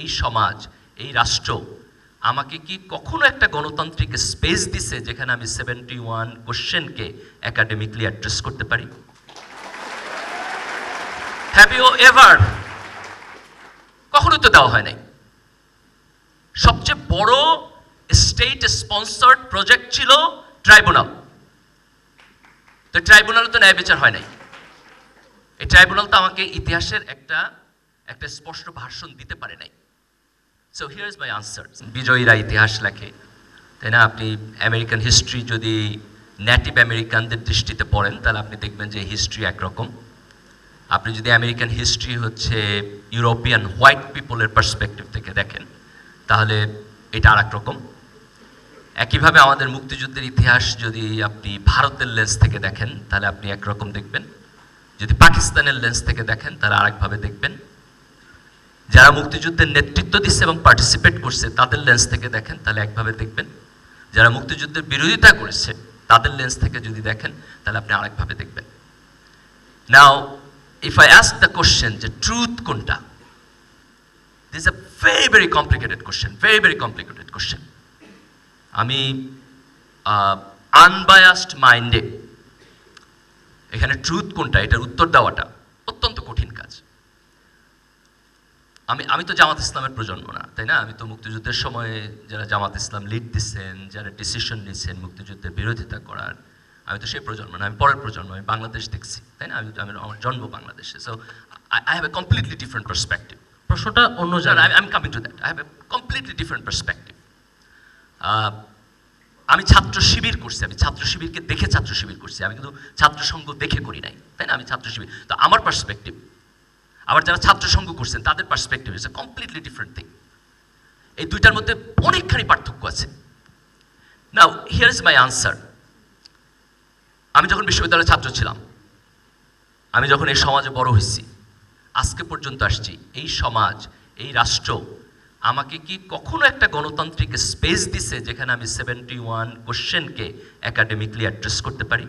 এই সমাজ, এই রাষ্ট্র আমাকে কি কখনো একটা গণতান্ত্রিক স্পেস দিছে যেখানে আমি সেভেন্টি ওয়ান কোশ্চেনকে একাডেমিকলি অ্যাড্রেস করতে পারি? হ্যাভ এভার কখনোই তো দেওয়া হয় নাই। সবচেয়ে বড় স্টেট স্পন্সার্ড প্রজেক্ট ছিল ট্রাইব্যুনাল তো ট্রাইব্যুনালে তো ন্যায় বিচার হয় নাই। এই ট্রাইব্যুনাল তো আমাকে ইতিহাসের একটা একটা স্পষ্ট ভাষণ দিতে পারে নাই। So here is my answer বিজয়ীরা ইতিহাস লেখে, তাই না? আপনি আমেরিকান হিস্ট্রি যদি নেটিভ আমেরিকানদের দৃষ্টিতে পড়েন, তাহলে আপনি দেখবেন যে হিস্ট্রি একরকম। আপনি যদি আমেরিকান হিস্ট্রি হচ্ছে ইউরোপিয়ান হোয়াইট পিপলের পার্সপেক্টিভ থেকে দেখেন, তাহলে এটা আর রকম একইভাবে আমাদের মুক্তিযুদ্ধের ইতিহাস যদি আপনি ভারতের লেন্স থেকে দেখেন, তাহলে আপনি একরকম দেখবেন। যদি পাকিস্তানের লেন্স থেকে দেখেন, তাহলে আরেকভাবে দেখবেন। যারা মুক্তিযুদ্ধের নেতৃত্ব দিচ্ছে এবং পার্টিসিপেট করছে, তাদের লেন্স থেকে দেখেন, তাহলে একভাবে দেখবেন। যারা মুক্তিযুদ্ধের বিরোধিতা করেছে, তাদের লেন্স থেকে যদি দেখেন, তাহলে আপনি আরেকভাবে দেখবেন। Now if I ask the question যে ট্রুথ কোনটা? This a very very complicated question very very complicated question আমি আনবায়াসড মাইন্ডে এখানে ট্রুথ কোনটা, এটার উত্তর দেওয়াটা অত্যন্ত কঠিন কাজ। আমি আমি তো জামাত ইসলামের প্রজন্ম না তাই না? আমি তো মুক্তিযুদ্ধের সময় যারা জামাত ইসলাম লিড দিচ্ছেন যারা ডিসিশন নিচ্ছেন মুক্তিযুদ্ধের বিরোধিতা করার আমি তো সেই প্রজন্ম না আমি পরের প্রজন্ম আমি বাংলাদেশ দেখছি তাই না? আমি আমি আমার জন্ম বাংলাদেশে so I have a completely different perspective প্রশ্নটা অন্য no, I'm coming to that. I have a completely different. Uh, আমি ছাত্র শিবির করছি আমি ছাত্র শিবিরকে দেখে ছাত্র শিবির করছি আমি কিন্তু ছাত্র সংঘ দেখে করি নাই তাই না? আমি ছাত্র শিবির তো আমার পার্সপেক্টিভ আবার যারা ছাত্র সংঘ করছেন, তাদের perspective is a completely different thing এই দুইটার মধ্যে অনেকখানি পার্থক্য আছে। Now here is my answer আমি যখন বিশ্ববিদ্যালয়ের ছাত্র ছিলাম, আমি যখন এই সমাজে বড় হয়েছি, আজকে পর্যন্ত আসছি, এই সমাজ, এই রাষ্ট্র আমাকে কি কখনো একটা গণতান্ত্রিক স্পেস দিছে যেখানে আমি সেভেন্টি ওয়ান কোশ্চেনকে একাডেমিকলি অ্যাড্রেস করতে পারি?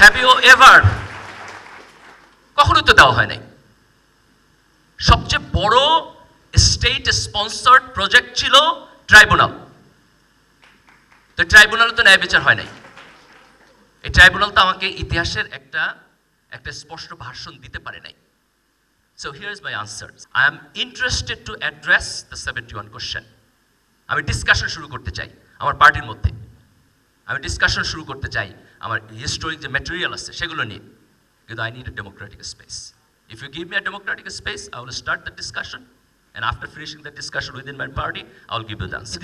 হ্যাভ ইউ এভার তো দেওয়া হয় নাই সবচেয়ে বড় স্টেট স্পন্সার্ড প্রজেক্ট ছিল ট্রাইব্যুনাল তো ট্রাইব্যুনালে তো ন্যায় বিচার হয় নাই। এই ট্রাইব্যুনাল তো আমাকে ইতিহাসের একটা একটা স্পষ্ট ভাষণ দিতে পারে নাই। So here is my answer I am interested to address the seventy one question আমি ডিসকাশন শুরু করতে চাই আমার পার্টির মধ্যে। আমি ডিসকাশন শুরু করতে চাই আমার হিস্টোরিক যে ম্যাটেরিয়াল আছে, সেগুলো নিয়ে। because I need a democratic space. If you give me a democratic space, I will start the discussion. And after finishing the discussion within my party, I will give you the answer.